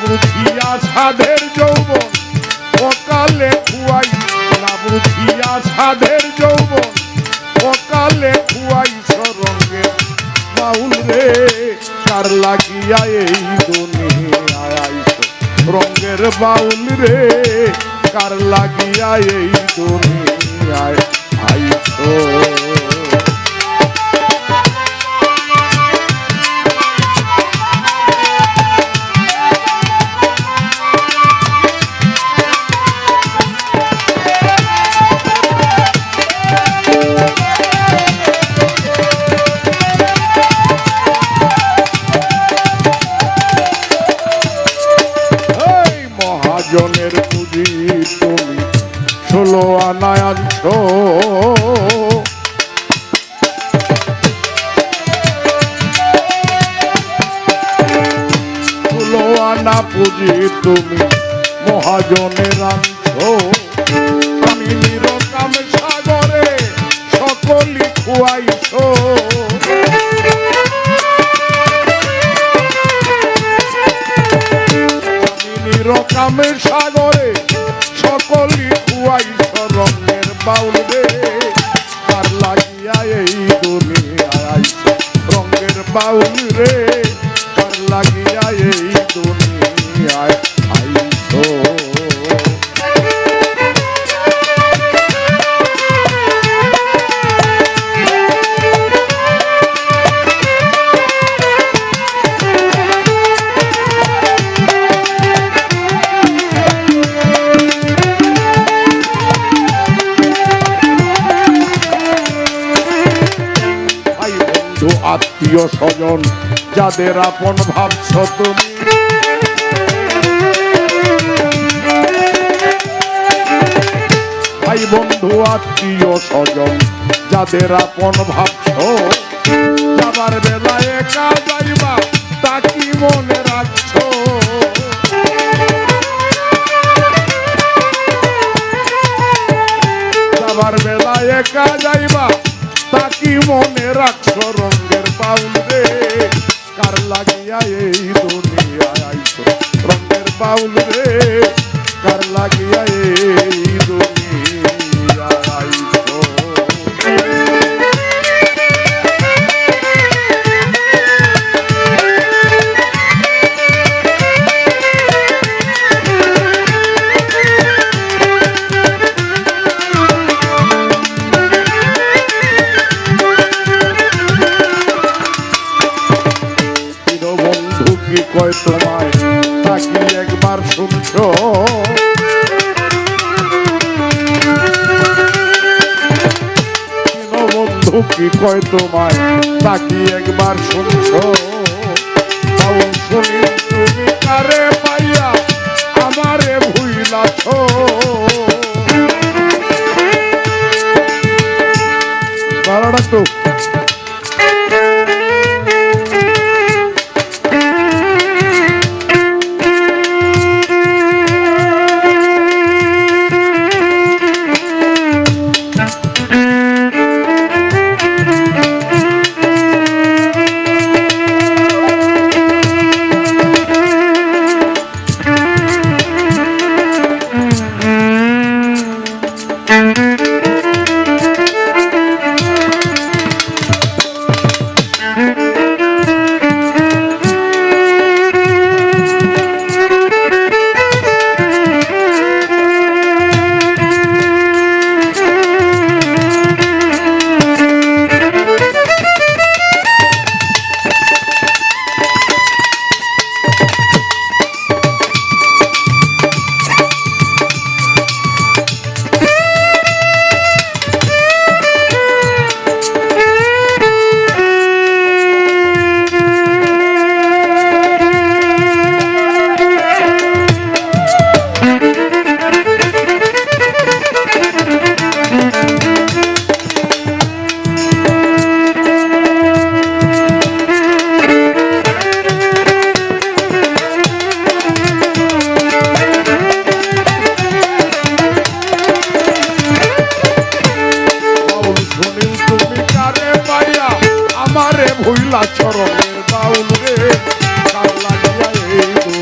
বুঝিয়া সাধের যৌবন, অকালে খুয়াই না বুঝিয়া সাধের যৌবন, অকালে খুয়াই সরঙ্গে বাউল রে কার লাগিয়া এই আইছো রঙ্গের বাউল রে কার লাগিয়া এই দুনিয়ায় মহাজনের আনছো আমি নিরকাম সাগরে সকলি খুয়াইছ। আমি নিরকাম সাগরে সকলই আত্মীয় স্বজন, যাদের আপন ভাবছ তুমি। ভাই বন্ধু, আত্মীয় স্বজন, যাদের আপন ভাবছ, যাবার বেলায় একা যাইবা, তা কি মনে রাখছো? যাবার বেলায় একা যাইবা রাখছো রঙের বাউল কার লাগিয়া এই দুনিয়া আইছো রঙের বাউল কার লাগিয়া এই দুনিয়া আইছো কি একবার শুনছ? বন্ধু, কি কয় তোমায়? তা একবার শুনছ? শুনি তুমি কারে পাইয়া আমারে ভুইলাছ? কৈলাস চরণের বাউল রে কাল লাগিয়া এই